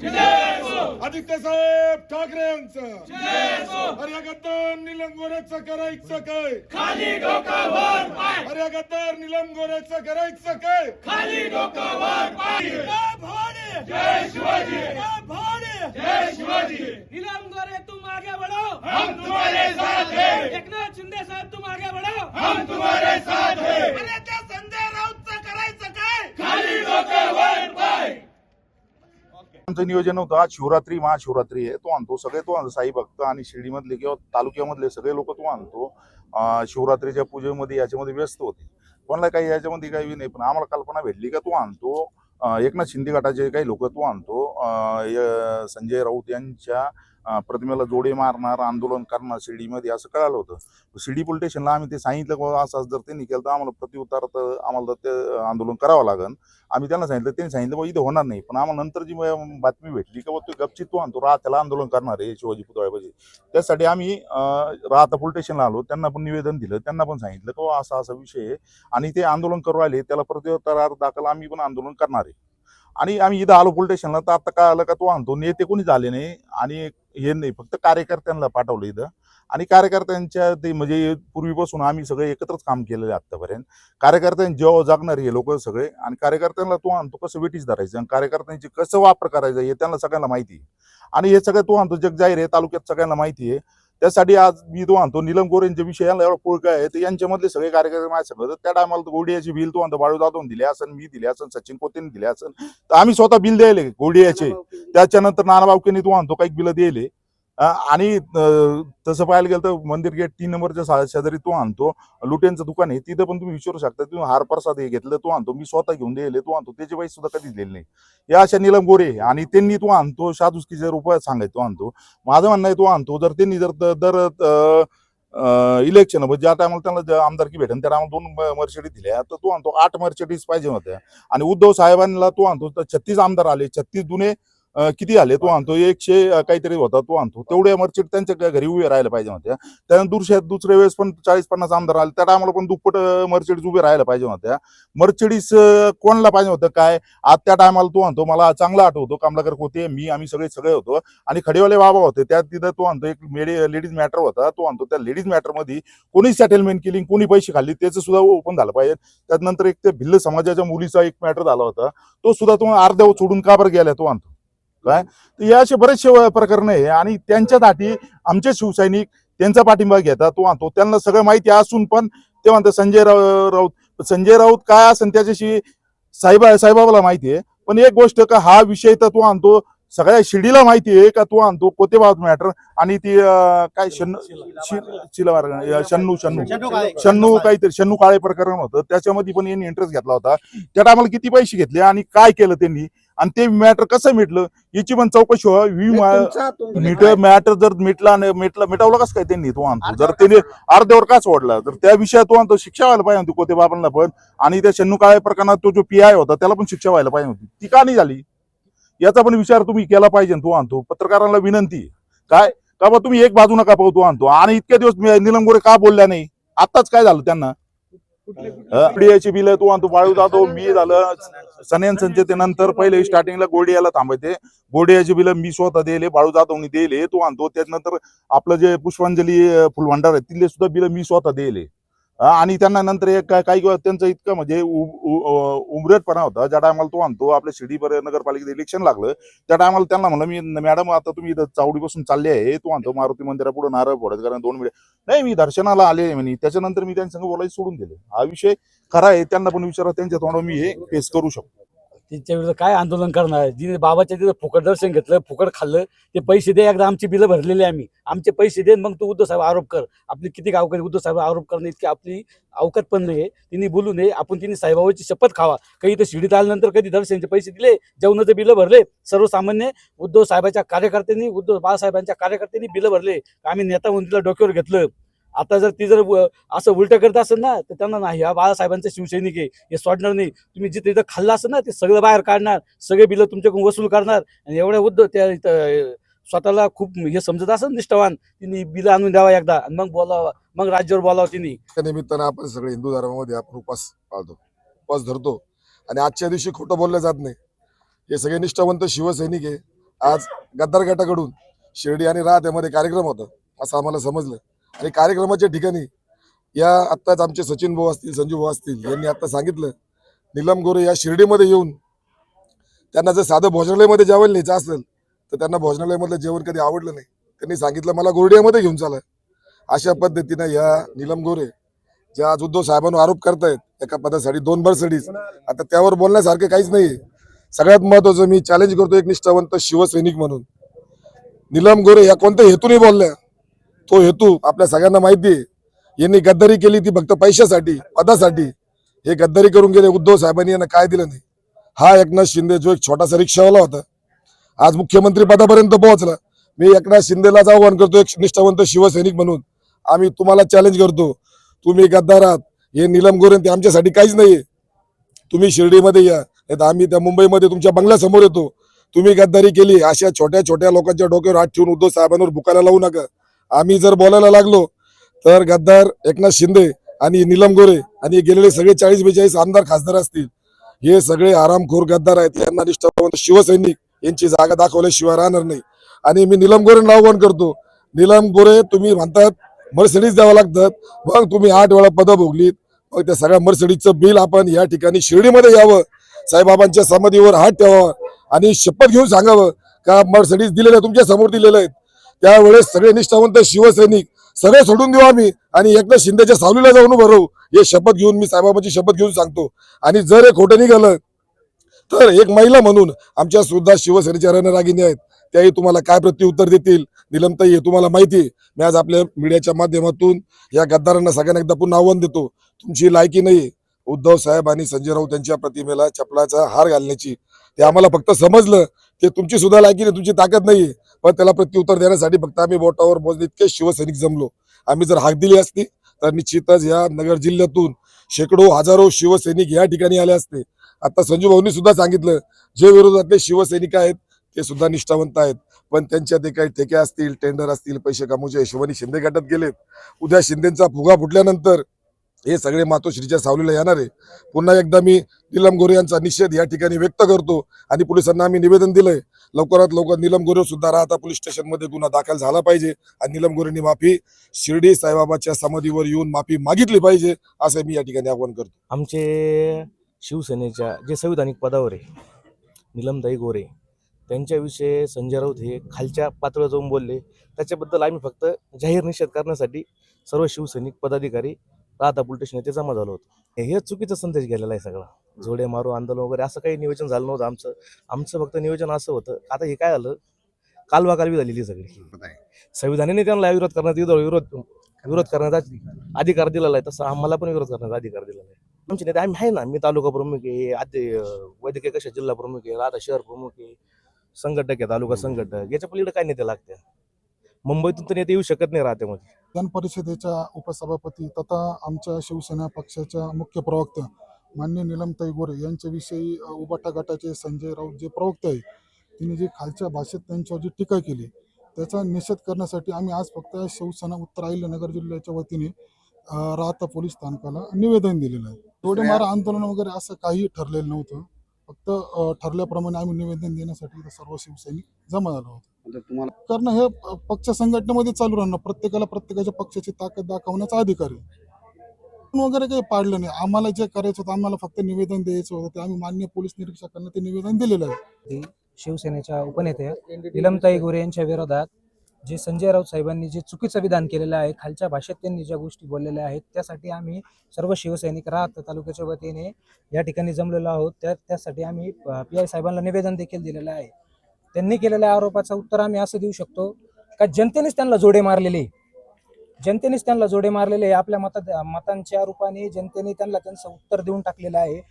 आदित्य साहेब ठाकरेंचं अरे गद्दार निलम गोऱ्याचं करायचं काय? खाली डोकावर पाय अरे गद्दार निलम गोऱ्याचं करायचं काय? खाली डोकावर पाय. जय शिवाजी. जय शिवाजी. नीलम गोरे तुम आगे बढ़ो। हम तुम्हारे साथ हैं। एकनाथ शिंदे साहब तुम आगे बढ़ो। हम तुम्हारे साथ हैं। अरे त्या संजय राऊतचं करायचं काय खाली डोकावर पाय आमचं नियोजन होतं आज शिवरात्री महाशिवरात्री आहे तो आणतो. सगळे तो आणतो साई भक्त आणि शिर्डीमधले किंवा तालुक्यामधले सगळे लोक तो आणतो. शिवरात्रीच्या पूजेमध्ये याच्यामध्ये व्यस्त होते. कोणाला काही याच्यामध्ये काही नाही पण आम्हाला कल्पना भेटली का तो आणतो. एकनाथ शिंदे गटाचे काही लोक तो आणतो. संजय राऊत यांच्या प्रतिमेला जोडे मारणार आंदोलन करणार शिर्डीमध्ये असं कळालं होतं. शिर्डी पोलीस स्टेशनला आम्ही ते सांगितलं की बाबा असं जर त्यांनी केलं तर आम्हाला प्रतिउत्तर तर आम्हाला ते आंदोलन करावं लागेल आम्ही त्यांना सांगितलं त्यांनी सांगितलं बाबा इथे होणार नाही. पण आम्हाला नंतर जी बातमी भेटली की बाबा तो गपचित तो आणतो राह त्याला आंदोलन करणार आहे शिवाजी पुतळ्यापाशी. त्यासाठी आम्ही राहता पोलीस स्टेशनला आलो. त्यांना पण निवेदन दिलं. त्यांना पण सांगितलं की असा असा विषय आहे. आणि ते आंदोलन करू राहिले. त्याला प्रत्युत्तर दाखल आम्ही पण आंदोलन करणार आहे. आणि आम्ही इथं आलो पोलीस स्टेशनला तर आता काय आलं का तो आणतो नेते कोणी झाले नाही. आणि हे नाही फक्त कार्यकर्त्यांना पाठवलं इथं. आणि कार्यकर्त्यांच्या ते म्हणजे पूर्वीपासून आम्ही सगळे एकत्रच काम केलेलं आहे आत्तापर्यंत कार्यकर्त्यांनी जेव्हा जगणारे हे लोक सगळे आणि कार्यकर्त्यांना तो आणतो कसं वेटीस धरायचं? आणि कार्यकर्त्यांची कसं वापर करायचा हे त्यांना सगळ्यांना माहिती आहे. आणि हे सगळं तो आणतो जग जाहीर आहे तालुक्यात सगळ्यांना माहिती आहे. त्यासाठी आज मी तो आणतो निलम गोरेंच्या विषय यांना एवढा पोळका आहे तर यांच्यामधले सगळे कार्यकर्ते माझ्या सांगत त्या टायमाला गोडियाची बिल तो आणतो बाळू जाधव दिले असन मी दिले असन सचिन कोतेने दिले असन. तर आम्ही स्वतः बिल द्यायले गोडियाचे. त्याच्यानंतर नाना बावकेने तो आणतो काही बिलं दिले आणि तसं पाहायला गेलं तर मंदिर गेट तीन नंबरच्या शेजारी तो आणतो. लुटेंचं दुकान आहे तिथं पण तुम्ही विचारू शकता तुम्ही हार प्रसाद हे घेतलं तो आणतो. मी स्वतः घेऊन दिले तो आणतो. त्याचे पैसे सुद्धा कधीच दिले नाही. या अशा निलम गोरे आणि त्यांनी तो आणतो शादुस्कीचे रुपये सांगायचं तो आणतो. माझं म्हणणं आहे तो आणतो जर त्यांनी जर दर इलेक्शन ज्या टायमाला त्यांना आमदारकी भेटेल त्या टायमाला दोन मर्सिडीज दिल्या तर तो आणतो. आठ मर्सिडीज पाहिजे होत्या. आणि उद्धव साहेबांना तो आणतो तर छत्तीस आमदार आले छत्तीस जुने किती आले? तो आणतो. एकशे काहीतरी होता तो आणतो. तेवढे मर्चिड त्यांच्या घरी उभे राहायला पाहिजे होत्या. त्यानंतर दुसऱ्या दुसऱ्या वेळेस पण चाळीस पन्नास आमदार आले. त्या टायमाला पण दुप्पट मर्चिडीज उभे राहायला पाहिजे होत्या. मर्चडीस कोणाला पाहिजे होतं काय? आज त्या टायमाला तो आणतो. मला चांगला आठवतो. कामलाकर होते मी आम्ही सगळे सगळे होतो. आणि खडेवाले बाबा होते. त्यात तिथं तो आणतो. एक मेडे लेडीज मॅटर होता. तो आणतो. त्या लेडीज मॅटरमध्ये कोणी सेटलमेंट केली कोणी पैसे खाल्ली त्याचं सुद्धा ओपन झालं पाहिजे. त्यानंतर एक ते भिल्ल समाजाच्या मुलीचा एक मॅटर झाला होता. तो सुद्धा तो अर्ध्यावर सोडून का बरं गेला? तो आणतो. काय? तर या असे बरेचसे प्रकरण आहे. आणि त्यांच्यासाठी आमचे शिवसैनिक त्यांचा पाठिंबा घेतात. तो आणतो त्यांना सगळं माहिती असून पण ते म्हणतात संजय राऊत संजय राऊत काय असेल त्याच्याशी साहेबा साहेबाबाला माहिती आहे. पण एक गोष्ट का हा विषय तर तो आणतो सगळ्या शिडीला माहिती आहे का तो आणतो कोतेबाब मॅटर? आणि ती काय शन्न शिला शन्नू शन्नू शन्नू काहीतरी शन्नू काळे प्रकरण होतं. त्याच्यामध्ये पण यांनी इंटरेस्ट घेतला होता. त्या टायमाला किती पैसे घेतले आणि काय केलं त्यांनी? आणि ते मॅटर कसं मिटलं याची पण चौकशी व्हावी. मिट मॅटर जर मिटला मिटला मिटवलं कसं काय त्यांनी? तो आणतो. जर त्यांनी अर्ध्यावर का सोडला? तर त्या विषयात तो आणतो. शिक्षा व्हायला पाहिजे होती कोते बाबांना पण. आणि त्या शन्नू काळे प्रकरणात तो जो पी आय होता त्याला पण शिक्षा व्हायला पाहिजे होती. ती का नाही झाली? याचा पण विचार तुम्ही केला पाहिजे तो आणतो. पत्रकारांना विनंती. काय? का बा तुम्ही एक बाजू नका पाहू तो आणतो. आणि इतके दिवस निलम गोरे का बोलल्या नाही? आताच काय झालं त्यांना? पीडीआयची बिल तू आणतो. बाळू जातो मी झालं. सनेन संचेतेनंतर पहिले स्टार्टिंगला गोडियाला थांबायचे. गोडियाची बिल मी स्वतः दिले बाळू जाधवनी दिले तो आणतो त्याच्यानंतर आपलं जे पुष्पांजली फुलभांडार आहे तिथले सुद्धा बिल मी स्वतः दिले आणि त्यांना नंतर एक काय काही त्यांचं इतकं म्हणजे उ- उमरेटपणा होता. ज्या टायमाला तो आणतो आपल्या शिर्डी नगरपालिकेत इलेक्शन लागलं त्या टायमाला त्यांना म्हणलं मी मॅडम आता तुम्ही चावडीपासून चालले आहे. तो आणतो मारुती मंदिरापुढे नारळ फोडत कारण दोन मिनिट नाही मी दर्शनाला आले म्हणे. त्याच्यानंतर मी त्यांच्या संग बोलायचं सोडून दिले. हा विषय खरा आहे. त्यांना पण विचारा त्यांच्या तोंडावर मी हे फेस करू शकतो. त्यांच्या विरुद्ध काय आंदोलन करणार? जिने बाबाच्या तिथं फुकट दर्शन घेतलं फुकट खाल्लं ते पैसे दे एकदा आमची बिलं भरलेली आम्ही. आमचे पैसे दे मग तू उद्धव साहेब आरोप कर. आपली किती अवकाश उद्धव साहेब आरोप करणे इतकी आपली अवकात पण नाही तिने बोलू नये आपण तिने साहेबाबाची शपथ खावा. काही इथं शिडीत आल्यानंतर कधी दर्शनचे पैसे दिले जेवणाचे बिलं भरले सर्वसामान्य उद्धव साहेबाच्या कार्यकर्त्यांनी उद्धव बाळासाहेबांच्या कार्यकर्त्यांनी बिलं भरले. आम्ही नेता म्हणून तिला डोक्यावर घेतलं. आता जर ती जर असं उलट करत असेल ना तर त्यांना नाही हा बाळासाहेबांचे शिवसैनिक आहे हे सोडणार नाही. तुम्ही जिथे इथं खाल्लं असेल ना ते सगळं बाहेर काढणार सगळे बिलं तुमच्याकडून वसूल करणार आणि एवढ्या उद्ध त्या इथं स्वतःला खूप हे समजत असेल निष्ठावान तिने बिलं आणून द्यावा एकदा आणि मग बोलावा मग राज्यावर बोलावं तिने. त्या निमित्तानं आपण सगळे हिंदू धर्मामध्ये आपण उपास पाळतो उपास धरतो. आणि आजच्या दिवशी खोटं बोललं जात नाही. हे सगळे निष्ठावंत शिवसैनिक आहे. आज गद्दार गटाकडून शिर्डी आणि राहत यामध्ये कार्यक्रम होता असं आम्हाला समजलं. आणि कार्यक्रमाच्या ठिकाणी या आत्ताच आमचे सचिन भाऊ असतील संजू भाऊ असतील यांनी आता सांगितलं निलम गोरे या शिर्डीमध्ये येऊन त्यांना जर साधं भोजनालयमध्ये जेवण न्यायचं असेल तर त्यांना भोजनालयामधलं जेवण कधी आवडलं नाही. त्यांनी सांगितलं मला गोरडियामध्ये घेऊन चाला. अशा पद्धतीनं या निलम गोरे ज्या आज उद्धव साहेबांवर आरोप करतायत एका पदासाठी दोन मर्सडीज आता त्यावर बोलण्यासारखं काहीच नाही सगळ्यात महत्वाचं मी चॅलेंज करतो एक निष्ठावंत शिवसैनिक म्हणून. निलम गोरे या कोणत्या हेतूने बोलल्या? तो हेतू आपल्या सगळ्यांना माहिती आहे. यांनी गद्दारी केली ती फक्त पैशासाठी पदासाठी. हे गद्दारी करून गेले उद्धव साहेबांनी यांना काय दिलं नाही. हा एकनाथ शिंदे जो एक छोटासा रिक्षावाला होता आज मुख्यमंत्री पदापर्यंत पोहोचला. मी एकनाथ शिंदेलाच आव्हान करतो एक निष्ठावंत शिवसैनिक म्हणून. आम्ही तुम्हाला चॅलेंज करतो. तुम्ही गद्दार आहात. हे निलम गोरे ते आमच्यासाठी काहीच नाही तुम्ही शिर्डीमध्ये या. नाही आम्ही त्या मुंबईमध्ये तुमच्या बंगल्यासमोर येतो. तुम्ही गद्दारी केली. अशा छोट्या छोट्या लोकांच्या डोक्यावर हात ठेवून उद्धव साहेबांवर बुकायला लावू नका. आम्ही जर बोलायला लागलो तर गद्दार एकनाथ शिंदे आणि निलम गोरे आणि गेलेले सगळे चाळीस बेचाळीस आमदार खासदार असतील. हे सगळे आरामखोर गद्दार आहेत. यांना निष्ठावंत शिवसैनिक यांची जागा दाखवल्याशिवाय राहणार नाही. आणि मी निलम गोरे आव्हान करतो निलम गोरे तुम्ही म्हणतात मर्सिडीज द्यावं लागतात. मग तुम्ही आठ वेळा पदं भोगलीत. मग त्या सगळ्या मर्सिडीजचं बिल आपण या ठिकाणी शिर्डीमध्ये यावं. साईबाबांच्या समाधीवर हात ठेवावा आणि शपथ घेऊन सांगावं का मर्सिडीज दिलेल्या तुमच्यासमोर दिलेल्या आहेत? त्यावेळेस सगळे निष्ठावंत शिवसैनिक सगळे सोडून देऊ आम्ही आणि एकदा शिंदेच्या सावलीला जाऊन उभं राहू. हे शपथ घेऊन मी साहेबाबांची शपथ घेऊन सांगतो. आणि जर हे खोटं निघालं तर एक महिला म्हणून आमच्या सुद्धा शिवसेनेच्या रणरागिणी आहेत. त्याही तुम्हाला काय प्रत्युत्तर देतील? निलमताई हे तुम्हाला माहिती आहे. मी आज आपल्या मीडियाच्या माध्यमातून या गद्दारांना सगळ्यांना एकदा पुन्हा आव्हान देतो. तुमची लायकी नाही उद्धव साहेब आणि संजय राऊत यांच्या प्रतिमेला चपलाचा हार घालण्याची. ते आम्हाला फक्त समजलं. ते तुमची सुद्धा लायकी नाही तुमची ताकद नाही पण त्याला प्रत्युत्तर देण्यासाठी फक्त आम्ही बोटावर मोजले इतके शिवसैनिक जमलो. आम्ही जर हाक दिली असती तर निश्चितच या नगर जिल्ह्यातून शेकडो हजारो शिवसैनिक या ठिकाणी आले असते. आता संजू भाऊंनी सुद्धा सांगितलं जे विरोधातले शिवसैनिक आहेत ते सुद्धा निष्ठावंत आहेत. पण त्यांच्या ते काही ठेके असतील टेंडर असतील पैसे कामूच्या हिशोबाने शिंदे गटात गेलेत. उद्या शिंदेचा फुगा फुटल्यानंतर हे सगळे मातोश्रीच्या सावलीला येणार आहे. पुन्हा एकदा मी निलम गोरे यांचा निषेध या ठिकाणी व्यक्त करतो आणि पोलिसांना आम्ही निवेदन दिलंय. लवकरात लवकर निलम गोरे सुद्धा राहता पोलीस स्टेशनमध्ये गुन्हा दाखल झाला पाहिजे आणि नीलम गोरेंनी माफी शिर्डी साईबाबाच्या समाधीवर येऊन माफी मागितली पाहिजे असं मी या ठिकाणी आवाहन करतो. आमचे शिवसेनेच्या जे संविधानिक पदावर आहे निलमताई गोरे त्यांच्याविषयी संजय राऊत हे खालच्या पातळीवर जाऊन बोलले. त्याच्याबद्दल आम्ही फक्त जाहीर निषेध करण्यासाठी सर्व शिवसैनिक पदाधिकारी राहता पोलीस स्टेशन येथे जमा झालो होतो. हे चुकीचा संदेश गेलेला आहे सगळा. झोडे मारू आंदोलन वगैरे असं काही नियोजन झालं नव्हतं आमचं. आमचं फक्त नियोजन असं होतं. आता हे काय झालं? कालवा कालवी झालेली सगळी. संविधानाने त्यांना विरोध करण्यात विरोध विरोध विरोध करण्याचा अधिकार. दिलेला आहे. तसं आम्हाला पण विरोध करण्याचा अधिकार दिलेला आहे. आमचे नेते आम्ही आहे ना. मी तालुका प्रमुख आहे आद्य वैद्यकीय कशा जिल्हा प्रमुख आहे राहता शहर प्रमुख आहे संघटक आहे तालुका संघटक. याच्या पलीकडे काय नेते लागते मुंबईतून तर नेते येऊ शकत नाही राहत्यामध्ये. विधान परिषदेच्या उपसभापती तथा आमच्या शिवसेना पक्षाच्या मुख्य प्रवक्त्या मान्य निलमताई गोरे यांच्याविषयी उबाटा गटाचे संजय राऊत जे प्रवक्ते आहे तिने जे खालच्या भाषेत त्यांच्यावर जी टीका केली त्याचा निषेध करण्यासाठी आम्ही आज फक्त शिवसेना उत्तर अहिल्यानगर जिल्ह्याच्या वतीने राहता पोलीस स्थानकाला निवेदन दिलेलं आहे. थोडे मारा आंदोलन वगैरे असं काही ठरलेलं नव्हतं. फक्त ठरल्याप्रमाणे आम्ही निवेदन देण्यासाठी सर्व शिवसैनिक जमा झालो होतो. कारण हे पक्ष संघटनेमध्ये चालू राहणार. प्रत्येकाला प्रत्येकाच्या पक्षाची ताकद दाखवण्याचा अधिकार आहे. वगैरे काही पाडलं नाही. आम्हाला जे करायचं होतं आम्हाला फक्त निवेदन द्यायचं होतं. ते आम्ही मान्य पोलीस निरीक्षकांना ते निवेदन दिलेलं आहे. शिवसेनेच्या उपनेत्या निलमताई गोरे यांच्या विरोधात जे संजय राऊत साहेबांनी जे चुकीचं विधान केलेलं आहे खालच्या भाषेत त्यांनी ज्या गोष्टी बोललेल्या आहेत त्यासाठी आम्ही सर्व शिवसैनिक राहत तालुक्याच्या वतीने या ठिकाणी जमलेलो आहोत. त्या त्यासाठी आम्ही पी आय साहेबांना निवेदन देखील दिलेलं आहे. त्यांनी केलेल्या आरोपाचं उत्तर आम्ही असं देऊ शकतो का जनतेनेच त्यांना जोडे मारलेले. जनतेनेच त्यांना जोडे मारलेले आहे. आपल्या मतात मतांच्या रूपाने जनतेने त्यांना त्यांचं उत्तर देऊन टाकलेलं आहे.